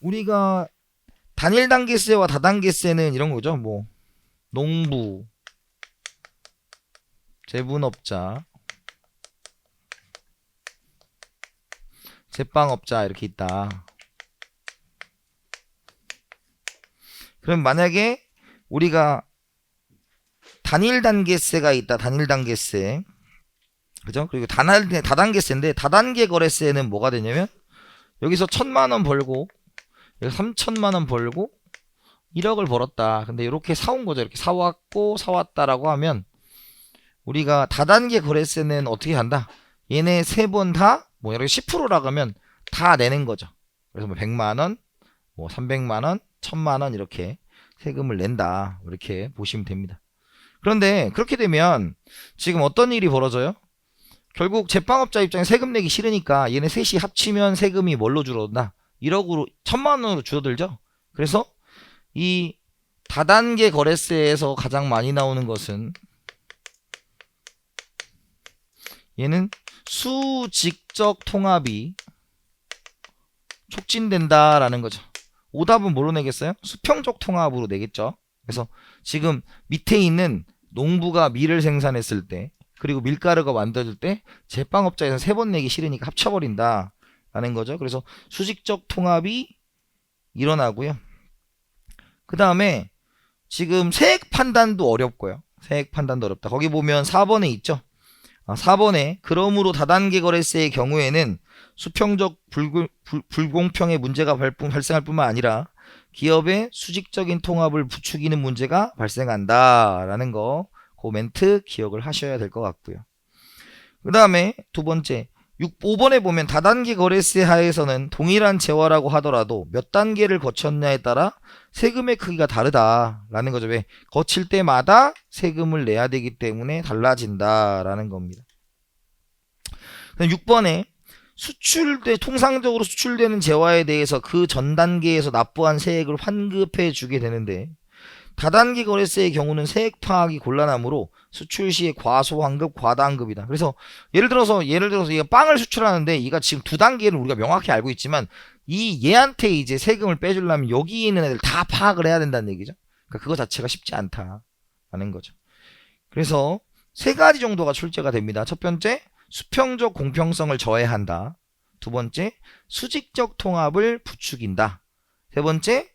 우리가 단일 단계세와 다단계세는 이런 거죠. 뭐 농부, 제분업자, 제빵업자 이렇게 있다. 그럼 만약에 우리가 단일 단계세가 있다. 단일 단계세. 그죠? 그리고 단일 다단계세인데 다단계 거래세는 뭐가 되냐면 여기서 천만 원 벌고 3천만 원 벌고 1억을 벌었다. 근데 이렇게 사온 거죠. 이렇게 사왔고 사왔다라고 하면 우리가 다단계 거래세는 어떻게 한다? 얘네 세 번 다 뭐 이렇게 10%라고 하면 다 내는 거죠. 그래서 뭐 100만 원, 뭐 300만 원, 1000만 원 이렇게 세금을 낸다. 이렇게 보시면 됩니다. 그런데 그렇게 되면 지금 어떤 일이 벌어져요? 결국 제빵업자 입장에 세금 내기 싫으니까 얘네 셋이 합치면 세금이 뭘로 줄어든다? 1억으로 1000만 원으로 줄어들죠. 그래서 이 다단계 거래세에서 가장 많이 나오는 것은 얘는 수직적 통합이 촉진된다라는 거죠. 오답은 뭐로 내겠어요? 수평적 통합으로 내겠죠. 그래서 지금 밑에 있는 농부가 밀을 생산했을 때 그리고 밀가루가 만들어질 때 제빵업자에서 세 번 내기 싫으니까 합쳐버린다 라는 거죠. 그래서 수직적 통합이 일어나고요. 그 다음에 지금 세액 판단도 어렵고요. 세액 판단도 어렵다. 거기 보면 4번에 있죠. 아, 4번에 그러므로 다단계 거래세의 경우에는 수평적 불, 공평의 문제가 발생할 뿐만 아니라 기업의 수직적인 통합을 부추기는 문제가 발생한다라는 거, 그 멘트 기억을 하셔야 될 것 같고요. 그 다음에 두 번째, 6, 5번에 보면 다단계 거래세 하에서는 동일한 재화라고 하더라도 몇 단계를 거쳤냐에 따라 세금의 크기가 다르다라는 거죠. 왜? 거칠 때마다 세금을 내야 되기 때문에 달라진다라는 겁니다. 6번에 수출돼 통상적으로 수출되는 재화에 대해서 그 전 단계에서 납부한 세액을 환급해 주게 되는데 다단계 거래세의 경우는 세액 파악이 곤란하므로 수출 시에 과소 환급, 과다 환급이다. 그래서 예를 들어서 예를 들어서 얘가 빵을 수출하는데 얘가 지금 두 단계를 우리가 명확히 알고 있지만 이 얘한테 이제 세금을 빼주려면 여기 있는 애들 다 파악을 해야 된다는 얘기죠. 그러니까 그거 자체가 쉽지 않다라는 거죠. 그래서 세 가지 정도가 출제가 됩니다. 첫 번째, 수평적 공평성을 저해한다. 두 번째, 수직적 통합을 부추긴다. 세 번째,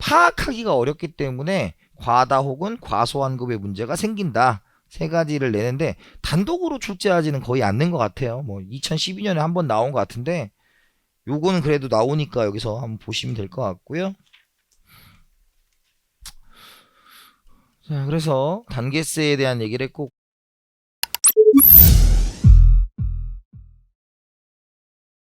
파악하기가 어렵기 때문에 과다 혹은 과소환급의 문제가 생긴다. 세 가지를 내는데 단독으로 출제하지는 거의 않는 것 같아요. 뭐 2012년에 한 번 나온 것 같은데 요거는 그래도 나오니까 여기서 한번 보시면 될 것 같고요. 자, 그래서 단계세에 대한 얘기를 했고